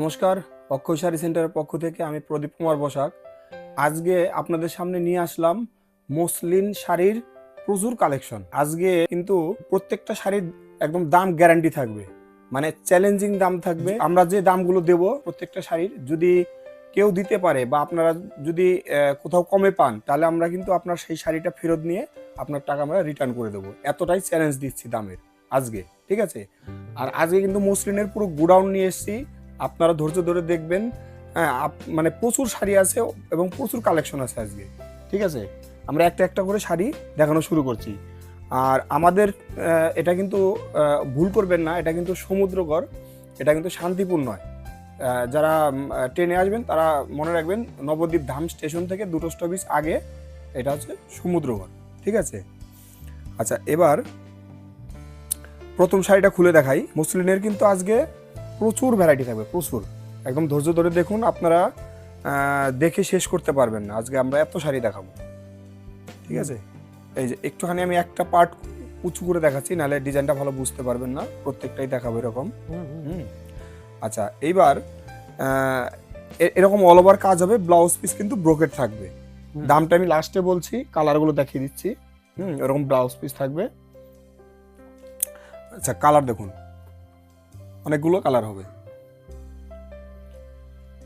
নমস্কার, অক্ষয় শাড়ি সেন্টারের পক্ষ থেকে আমি প্রদীপ কুমার বসাক। আজকে আপনাদের সামনে নিয়ে আসলাম মসলিন শাড়ির প্রচুর কালেকশন। আজকে কিন্তু প্রত্যেকটা শাড়ির একদম দাম গ্যারান্টি থাকবে মানে চ্যালেঞ্জিং দাম থাকবে। আমরা যে দামগুলো দেব প্রত্যেকটা শাড়ির, যদি কেউ দিতে পারে বা আপনারা যদি কোথাও কমে পান, তাহলে আমরা কিন্তু আপনার সেই শাড়িটা ফেরত নিয়ে আপনার টাকা আমরা রিটার্ন করে দেবো। এতটাই চ্যালেঞ্জ দিচ্ছি দামের আজকে, ঠিক আছে? আর আজকে কিন্তু মসলিনের পুরো গুডাউন নিয়ে এসেছি। আপনারা ধৈর্য ধরে দেখবেন হ্যাঁ মানে প্রচুর শাড়ি আছে এবং প্রচুর কালেকশন আছে আজকে, ঠিক আছে? আমরা একটা একটা করে শাড়ি দেখানো শুরু করছি। আর আমাদের এটা কিন্তু ভুল করবেন না, এটা কিন্তু সমুদ্রগড়, এটা কিন্তু শান্তিপুর নয়। যারা ট্রেনে আসবেন, তারা মনে রাখবেন, নবদ্বীপ ধাম স্টেশন থেকে দুটো স্টপিস আগে, এটা হচ্ছে সমুদ্রগড়, ঠিক আছে? আচ্ছা এবার প্রথম শাড়িটা খুলে দেখাই। মুসলিনের কিন্তু আজকে প্রচুর ভ্যারাইটি থাকবে প্রচুর। একদম ধৈর্য ধরে দেখুন আপনারা দেখে শেষ করতে পারবেন না। আজকে আমরা এত শাড়ি দেখাবো। ঠিক আছে? এই যে একটুখানি আমি একটা পার্ট উঁচু করে দেখাচ্ছি নাহলে ডিজাইনটা ভালো বুঝতে পারবেন না। প্রত্যেকটাই দেখাবো এরকম। আচ্ছা এইবার এরকম অল ওভার কাজ হবে ব্লাউজ পিস কিন্তু ব্রোকেট থাকবে। দামটা আমি লাস্টে বলছি কালারগুলো দেখিয়ে দিচ্ছি। হুম এরকম ব্লাউজ পিস থাকবে। আচ্ছা কালার দেখুন। অনেকগুলো কালার হবে।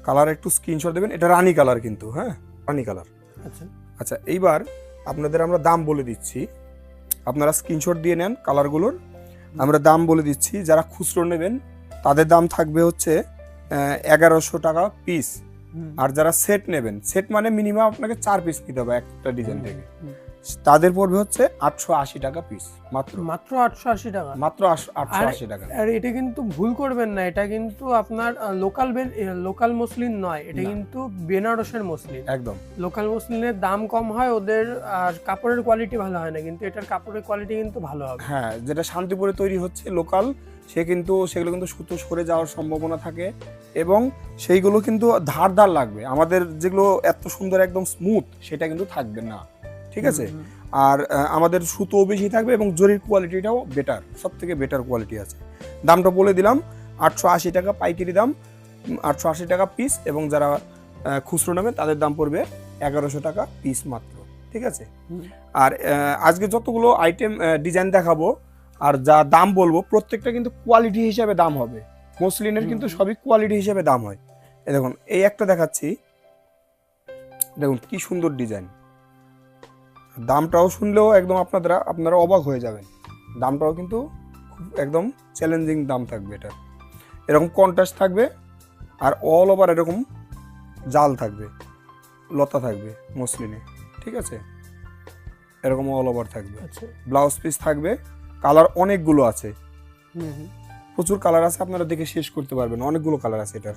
কালার একটু স্ক্রিনশট দেবেন। এটা রানি কালার কিন্তু হ্যাঁ? রানী কালার। আচ্ছা। আচ্ছা এইবার আপনাদের আমরা দাম বলে দিচ্ছি। আপনারা স্ক্রিনশট দিয়ে নেন কালারগুলোর। আমরা দাম বলে দিচ্ছি যারা খুচরো নেবেন তাদের দাম থাকবে হচ্ছে এগারোশো টাকা পিস আর যারা সেট নেবেন সেট মানে মিনিমাম আপনাকে চার পিস নিতে হবে একটা ডিজাইন থেকে। তাদের পড়বে হচ্ছে আটশো আশি টাকা পিস মাত্র। মাত্র আটশো আশি টাকা। মাত্র আটশো আশি টাকা। আর এটা কিন্তু ভুল করবেন না এটা কিন্তু আপনার লোকাল লোকাল মসলিন নয় এটা কিন্তু বেনারসের মসলিন একদম। লোকাল মসলিনের দাম কম হয় ওদের আর কাপড়ের কোয়ালিটি ভালো হয় না কিন্তু এটার কাপড়ের কোয়ালিটি কিন্তু ভালো হবে। হ্যাঁ যেটা শান্তিপুরে তৈরি হচ্ছে লোকাল সে কিন্তু সেগুলো কিন্তু সুতো সরে যাওয়ার সম্ভাবনা থাকে এবং সেইগুলো কিন্তু ধার ধার লাগবে। আমাদের যেগুলো এত সুন্দর একদম স্মুথ সেটা কিন্তু থাকবে না। ঠিক আছে? আর আমাদের সুতো বেশি থাকবে এবং জরির কোয়ালিটিটাও বেটার সব থেকে বেটার কোয়ালিটি আছে। দামটা বলে দিলাম আটশো আশি টাকা পাইকারি দাম আটশো আশি টাকা পিস এবং যারা খুচরো নেবে তাদের দাম পড়বে এগারোশো টাকা পিস মাত্র ঠিক আছে? আর আজকে যতগুলো আইটেম ডিজাইন দেখাবো আর যা দাম বলব প্রত্যেকটা কিন্তু কোয়ালিটি হিসাবে দাম হবে। মসলিনের কিন্তু সবই কোয়ালিটি হিসাবে দাম হয়। দেখুন এই একটা দেখাচ্ছি। দেখুন কি সুন্দর ডিজাইন দামটাও শুনলেও একদম আপনারা আপনারা অবাক হয়ে যাবেন। দামটাও কিন্তু খুব একদম চ্যালেঞ্জিং দাম থাকবে এটা। এরকম কন্ট্রাস্ট থাকবে আর অল ওভার এরকম জাল থাকবে লতা থাকবে মসলিনে ঠিক আছে? এরকম অল ওভার থাকবে। আচ্ছা। ব্লাউজ পিস থাকবে কালার অনেকগুলো আছে। প্রচুর কালার আছে আপনারা দেখে শেষ করতে পারবেন অনেকগুলো কালার আছে এটার।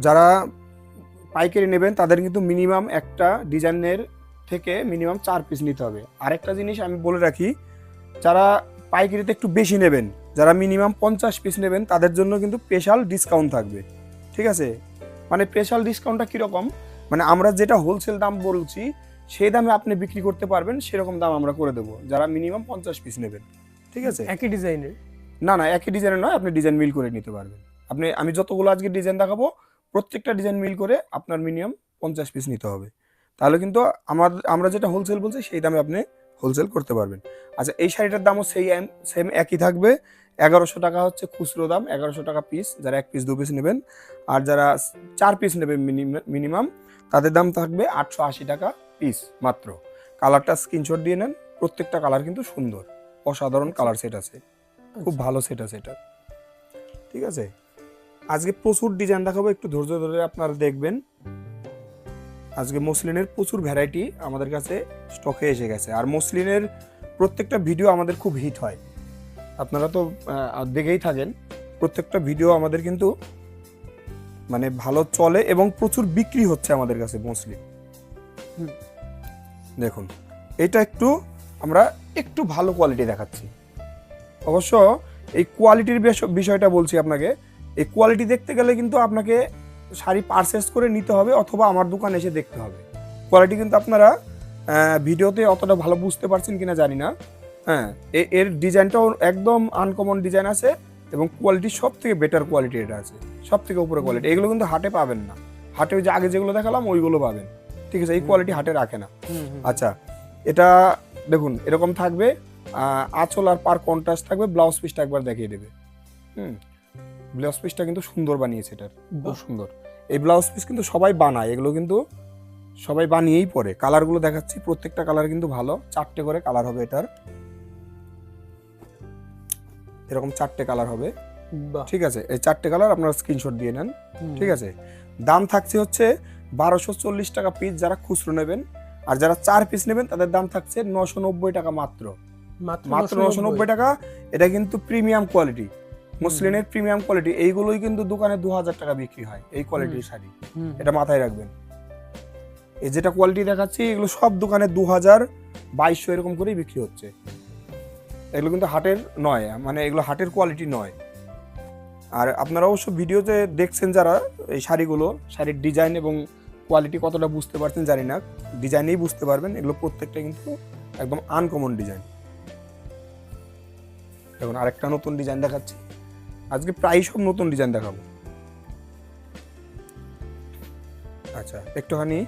যারা পাইকারি নেবেন তাদের কিন্তু মিনিমাম একটা ডিজাইনের থেকে মিনিমাম চার পিস নিতে হবে। আরেকটা জিনিস আমি বলে রাখি যারা পাইকারিতে একটু বেশি নেবেন যারা মিনিমাম পঞ্চাশ পিস নেবেন তাদের জন্য কিন্তু স্পেশাল ডিসকাউন্ট থাকবে। ঠিক আছে? মানে স্পেশাল ডিসকাউন্টটা কীরকম? মানে আমরা যেটা হোলসেল দাম বলছি সেই দামে আপনি বিক্রি করতে পারবেন সেরকম দাম আমরা করে দেবো। যারা মিনিমাম পঞ্চাশ পিস নেবেন। ঠিক আছে? একই ডিজাইনের না না একই ডিজাইনের নয় আপনি ডিজাইন মিল করে নিতে পারবেন। আপনি আমি যতগুলো আজকে ডিজাইন দেখাবো প্রত্যেকটা ডিজাইন মিল করে আপনার মিনিমাম পঞ্চাশ পিস নিতে হবে। তাহলে কিন্তু আমার আমরা যেটা হোলসেল বলছি সেই দামে আপনি হোলসেল করতে পারবেন। আচ্ছা এই শাড়িটার দামও সেই সেম একই থাকবে। এগারোশো টাকা হচ্ছে খুচরো দাম এগারোশো টাকা পিস যারা এক পিস দু পিস নেবেন আর যারা চার পিস নেবেন মিনিমাম তাদের দাম থাকবে আটশো আশি টাকা পিস মাত্র। কালারটা স্ক্রিনশট দিয়ে নেন প্রত্যেকটা কালার কিন্তু সুন্দর। অসাধারণ কালার সেট আছে। খুব আচ্ছা। ভালো সেট আছে এটা। ঠিক আছে? আজকে প্রচুর ডিজাইন দেখাবো একটু ধৈর্য ধরে আপনারা দেখবেন। আজকে মসলিনের প্রচুর ভ্যারাইটি আমাদের কাছে স্টকে এসে গেছে। আর মসলিনের প্রত্যেকটা ভিডিও আমাদের খুব হিট হয়। আপনারা তো দেখেই থাকেন প্রত্যেকটা ভিডিও আমাদের কিন্তু মানে ভালো চলে এবং প্রচুর বিক্রি হচ্ছে আমাদের কাছে মসলিন দেখুন এটা একটু আমরা একটু ভালো কোয়ালিটি দেখাচ্ছি। অবশ্য এই কোয়ালিটির বিষয়টা বলছি আপনাকে এই কোয়ালিটি দেখতে গেলে কিন্তু আপনাকে শাড়ি পারচেস করে নিতে হবে অথবা আমার দোকানে এসে দেখতে হবে। কোয়ালিটি কিন্তু আপনারা ভিডিওতে অতটা ভালো বুঝতে পারছেন কিনা জানি না। হ্যাঁ এর ডিজাইনটাও একদম আনকমন ডিজাইন আছে এবং কোয়ালিটি সব থেকে বেটার কোয়ালিটি এটা আছে সব থেকে উপরে কোয়ালিটি এগুলো কিন্তু হাটে পাবেন না। হাটে ওই যে আগে যেগুলো দেখালাম ওইগুলো পাবেন। ঠিক আছে এই কোয়ালিটি হাটে রাখে না। আচ্ছা এটা দেখুন এরকম থাকবে আঁচল আর পার কন্ট্রাস্ট থাকবে ব্লাউজ পিসটা একবার দেখিয়ে দেবে। হুম ব্লাউজ পিসটা কিন্তু সুন্দর বানিয়েছে এটার। খুব সুন্দর। এই ব্লাউজ পিস কিন্তু সবাই বানায় এগুলো কিন্তু সবাই বানিয়েই পরে। কালারগুলো দেখাচ্ছি প্রত্যেকটা কালার কিন্তু ভালো চারটে করে কালার হবে এটার। এরকম চারটে কালার হবে। ঠিক আছে এই চারটে কালার আপনারা স্ক্রিনশট দিয়ে নেন। ঠিক আছে দাম থাকছে হচ্ছে বারোশো চল্লিশ টাকা পিস যারা খুচরো নেবেন আর যারা চার পিস নেবেন তাদের দাম থাকছে নশো নব্বই টাকা মাত্র। মাত্র নশো নব্বই। টাকা এটা কিন্তু প্রিমিয়াম কোয়ালিটি মুসলিনের প্রিমিয়াম কোয়ালিটি এইগুলোই কিন্তু দোকানে দু হাজার টাকা বিক্রি হয় এই কোয়ালিটির শাড়ি। এটা মাথায় রাখবেন। এই যেটা কোয়ালিটি দেখাচ্ছি এগুলো সব দোকানে দু হাজার বাইশশো এরকম করেই বিক্রি হচ্ছে। এগুলো কিন্তু হাটের নয় মানে এগুলো হাটের কোয়ালিটি নয়। আর আপনারা অবশ্য ভিডিওতে দেখছেন যারা এই শাড়িগুলো শাড়ির ডিজাইন এবং কোয়ালিটি কতটা বুঝতে পারছেন জানি না। ডিজাইনেই বুঝতে পারবেন এগুলো প্রত্যেকটা কিন্তু একদম আনকমন ডিজাইন দেখুন আরেকটা নতুন ডিজাইন দেখাচ্ছি। আজকে প্রায় সব নতুন ডিজাইন দেখাবো। আচ্ছা একটুখানি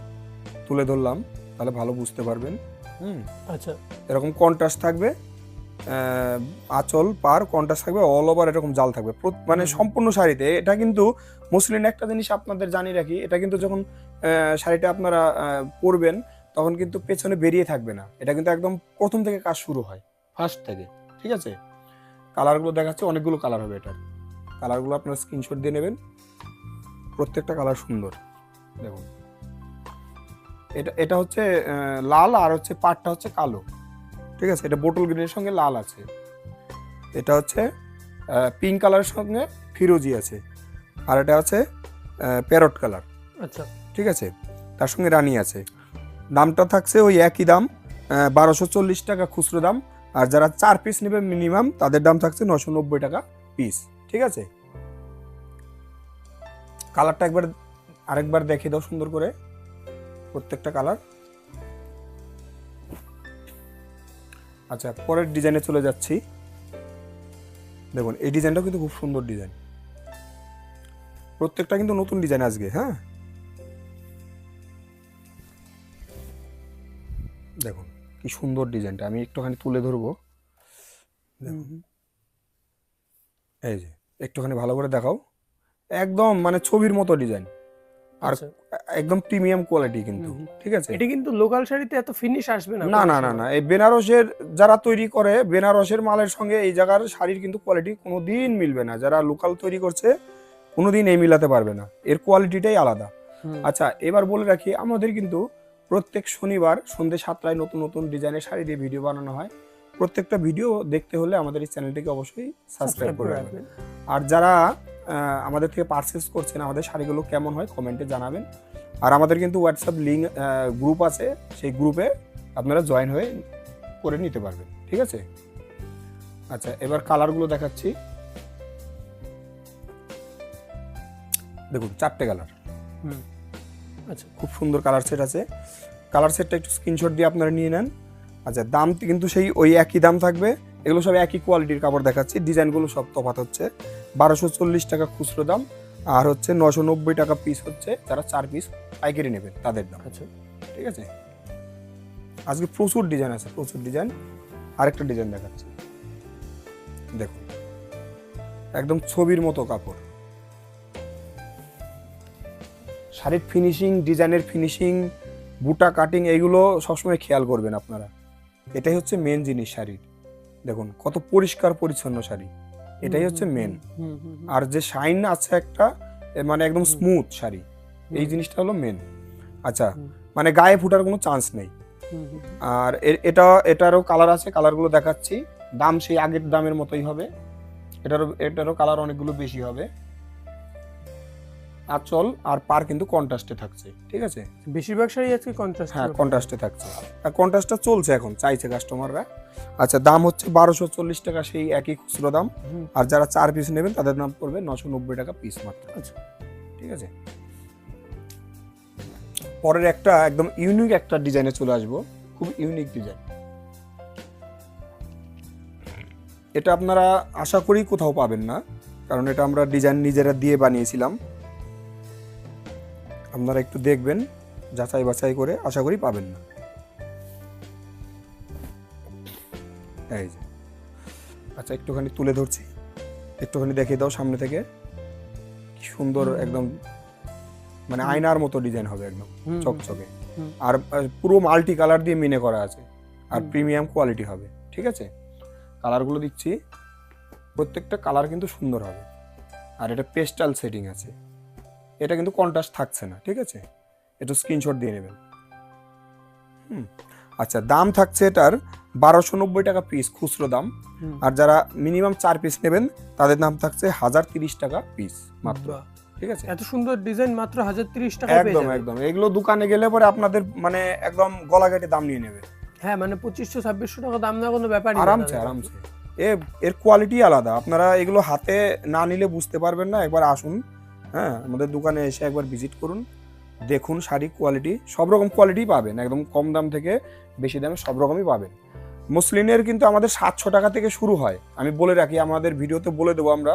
তুলে ধরলাম তাহলে ভালো বুঝতে পারবেন। হুম? আচ্ছা। এরকম কন্ট্রাস্ট থাকবে আঁচল পার কন্ট্রাস্ট থাকবে অল ওভার এরকম জাল থাকবে। মানে সম্পূর্ণ শাড়িতে। এটা কিন্তু মুসলিন একটা জিনিস আপনাদের জানিয়ে রাখি এটা কিন্তু যখন শাড়িটা আপনারা পরবেন তখন কিন্তু পেছনে বেরিয়ে থাকবে না। এটা কিন্তু একদম প্রথম থেকে কাজ শুরু হয় ফার্স্ট থেকে। ঠিক আছে? কালারগুলো দেখাচ্ছে অনেকগুলো কালার হবে এটার। কালারগুলো আপনারা স্ক্রিনশট দিয়ে নেবেন। প্রত্যেকটা কালার সুন্দর। দেখুন। এটা এটা হচ্ছে লাল আর হচ্ছে পাটটা হচ্ছে কালো। ঠিক আছে? এটা বোটল গ্রিনের সঙ্গে লাল আছে। এটা হচ্ছে পিঙ্ক কালারের সঙ্গে ফিরোজি আছে। আর এটা হচ্ছে প্যারট কালার। আচ্ছা। ঠিক আছে? তার সঙ্গে রানী আছে। দামটা থাকছে ওই একই দাম বারোশো চল্লিশ টাকা খুচরো দাম। আর যারা চার পিস নেবে মিনিমাম তাদের দাম থাকছে নশো নব্বই টাকা পিস ঠিক আছে? কালারটা একবার, আরেকবার দেখে দাও সুন্দর করে, প্রত্যেকটা কালার আচ্ছা পরের ডিজাইনে চলে যাচ্ছি। দেখুন, এই ডিজাইনটাও কিন্তু খুব সুন্দর ডিজাইন প্রত্যেকটা কিন্তু নতুন ডিজাইন আজকে হ্যাঁ? দেখুন। কি সুন্দর ডিজাইনটা আমি একটুখানি তুলে ধরবো। এই যে একটুখানি ভালো করে দেখাও। একদম মানে ছবির মতো ডিজাইন। আর আচ্ছা। একদম প্রিমিয়াম কোয়ালিটি কিন্তু ঠিক আছে? এটা কিন্তু লোকাল শাড়িতে এত ফিনিশ আসবে না না না না না। এই বেনারসের যারা তৈরি করে বেনারসের মালের সঙ্গে এই জায়গার শাড়ির কিন্তু কোয়ালিটি কোনো দিন মিলবে না। যারা লোকাল তৈরি করছে কোনোদিন এই মিলাতে পারবে না। এর কোয়ালিটিটাই আলাদা। আচ্ছা এবার বলে রাখি আমাদের কিন্তু প্রত্যেক শনিবার সন্ধ্যে সাতটায় নতুন নতুন ডিজাইনের শাড়ি দিয়ে ভিডিও বানানো হয়। প্রত্যেকটা ভিডিও দেখতে হলে আমাদের এই চ্যানেলটিকে অবশ্যই সাবস্ক্রাইব করে রাখবেন। আর যারা আমাদের থেকে পারচেস করছেন আমাদের শাড়িগুলো কেমন হয় কমেন্টে জানাবেন। আর আমাদের কিন্তু হোয়াটসঅ্যাপ লিঙ্ক গ্রুপ আছে সেই গ্রুপে আপনারা জয়েন হয়ে করে নিতে পারবেন। ঠিক আছে? আচ্ছা এবার কালারগুলো দেখাচ্ছি। দেখুন চারটে কালার হুম। আচ্ছা খুব সুন্দর কালার সেট আছে। কালার সেটটা একটু স্ক্রিনশট দিয়ে আপনারা নিয়ে নেন। আচ্ছা দাম কিন্তু সেই ওই একই দাম থাকবে। এগুলো সব একই কোয়ালিটির কাপড় দেখাচ্ছি। ডিজাইনগুলো সব তফাৎ হচ্ছে। বারোশো চল্লিশ টাকা খুচরো দাম। আর হচ্ছে নশো নব্বই টাকা পিস হচ্ছে। যারা চার পিস পাইকারি নেবেন তাদের দাম। আচ্ছা। ঠিক আছে? আজকে প্রচুর ডিজাইন আছে প্রচুর ডিজাইন আরেকটা ডিজাইন দেখাচ্ছি। দেখুন। একদম ছবির মতো কাপড়। শাড়ির ফিনিশিং ডিজাইনের ফিনিশিং বুটা কাটিং এইগুলো সবসময় খেয়াল করবেন আপনারা। এটাই হচ্ছে মেন জিনিস শাড়ির। দেখুন কত পরিষ্কার পরিচ্ছন্ন শাড়ি। এটাই হচ্ছে মেন। আর যে শাইন আছে একটা মানে একদম স্মুথ শাড়ি। এই জিনিসটা হলো মেন আচ্ছা মানে গায়ে ফুটার কোনো চান্স নেই। আর এটা এটারও কালার আছে কালারগুলো দেখাচ্ছি। দাম সেই আগের দামের মতোই হবে। এটারও এটারও কালার অনেকগুলো বেশি হবে। আঁচল আর পার কিন্তু কন্ট্রাস্টে থাকছে ঠিক আছে? বেশিরভাগ শাড়ি আজকে কন্ট্রাস্ট হ্যাঁ কন্ট্রাস্টে থাকছে। আর কন্ট্রাস্টটা চলছে এখন চাইছে কাস্টমাররা আচ্ছা দাম হচ্ছে বারোশো চল্লিশ টাকা সেই একই খুচরো দাম। আর যারা চার পিস নেবেন তাদের দাম পড়বে নশো নব্বই টাকা পিস মাত্র। আচ্ছা। ঠিক আছে? পরের একটা একদম ইউনিক একটা ডিজাইনে চলে আসব। খুব ইউনিক ডিজাইন এটা আপনারা আশা করি কোথাও পাবেন না কারণ এটা আমরা ডিজাইন নিজেরা দিয়ে বানিয়েছিলাম। আপনারা একটু দেখবেন যাচাই বাছাই করে আশা করি পাবেন না। এই যে। আচ্ছা একটুখানি তুলে ধরছি। একটুখানি দেখিয়ে দাও সামনে থেকে। কি সুন্দর একদম মানে আয়নার মতো ডিজাইন হবে একদম চকচকে। আর পুরো মাল্টি কালার দিয়ে মিনে করা আছে। আর প্রিমিয়াম কোয়ালিটি হবে ঠিক আছে? কালারগুলো দিচ্ছি। প্রত্যেকটা কালার কিন্তু সুন্দর হবে। আর এটা পেস্টাল সেটিং আছে। এটা কিন্তু কন্ট্রাস্ট থাকছে না ঠিক আছে? একটু স্ক্রিনশট দিয়ে নেবেন। হুম আচ্ছা দাম থাকছে এটার বারোশো নব্বই টাকা পিস খুচরো দাম। আর যারা মিনিমাম চার পিস নেবেন তাদের দাম থাকছে হাজার তিরিশ টাকা পিস মাত্র ঠিক আছে? এত সুন্দর ডিজাইন মাত্র হাজার তিরিশ টাকা একদম একদম। এগুলো দোকানে গেলে পরে আপনাদের মানে একদম গলা কেটে দাম নিয়ে নেবে। হ্যাঁ মানে পঁচিশশো ছাব্বিশশো টাকা দাম না কোনো ব্যাপার আরামসে আরামসে। এ এর কোয়ালিটি আলাদা। আপনারা এগুলো হাতে না নিলে বুঝতে পারবেন না। একবার আসুন হ্যাঁ আমাদের দোকানে এসে একবার ভিজিট করুন। দেখুন শাড়ি কোয়ালিটি সব রকম কোয়ালিটি পাবেন। একদম কম দাম থেকে বেশি দামে সব রকমই পাবেন। মুসলিনের কিন্তু আমাদের সাতশো টাকা থেকে শুরু হয়। আমি বলে রাখি আমাদের ভিডিওতে বলে দেবো আমরা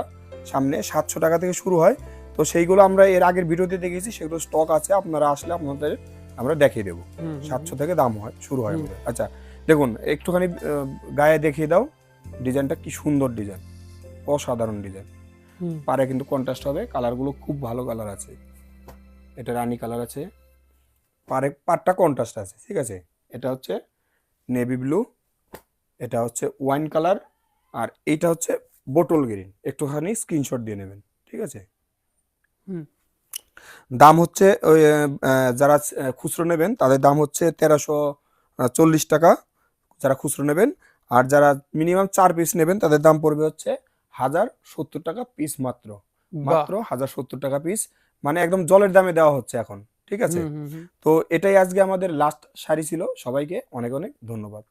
সামনে সাতশো টাকা থেকে শুরু হয়। তো সেইগুলো আমরা এর আগের ভিডিওতে দেখেছি সেগুলো স্টক আছে আপনারা আসলে আপনাদের আমরা দেখিয়ে দেবো। সাতশো থেকে দাম হয় শুরু হয় আমাদের। আচ্ছা দেখুন একটুখানি গায়ে দেখিয়ে দাও ডিজাইনটা কি সুন্দর ডিজাইন অসাধারণ ডিজাইন পারে কিন্তু কন্ট্রাস্ট হবে। কালারগুলো খুব ভালো কালার আছে। এটা রানি কালার আছে। পারে পাটটা কন্ট্রাস্ট আছে ঠিক আছে? এটা হচ্ছে নেভি ব্লু এটা হচ্ছে ওয়াইন কালার আর এইটা হচ্ছে বোটল গ্রিন একটুখানি স্ক্রিনশট দিয়ে নেবেন ঠিক আছে? হুম। দাম হচ্ছে ওই যারা খুচরো নেবেন তাদের দাম হচ্ছে তেরোশো চল্লিশ টাকা। যারা খুচরো নেবেন আর যারা মিনিমাম চার পিস নেবেন তাদের দাম পড়বে হচ্ছে হাজার সত্তর টাকা পিস মাত্র। মাত্র হাজার সত্তর টাকা পিস মানে একদম জলের দামে দেওয়া হচ্ছে এখন ঠিক আছে? তো এটাই আজকে আমাদের লাস্ট শাড়ি ছিল। সবাইকে অনেক অনেক ধন্যবাদ।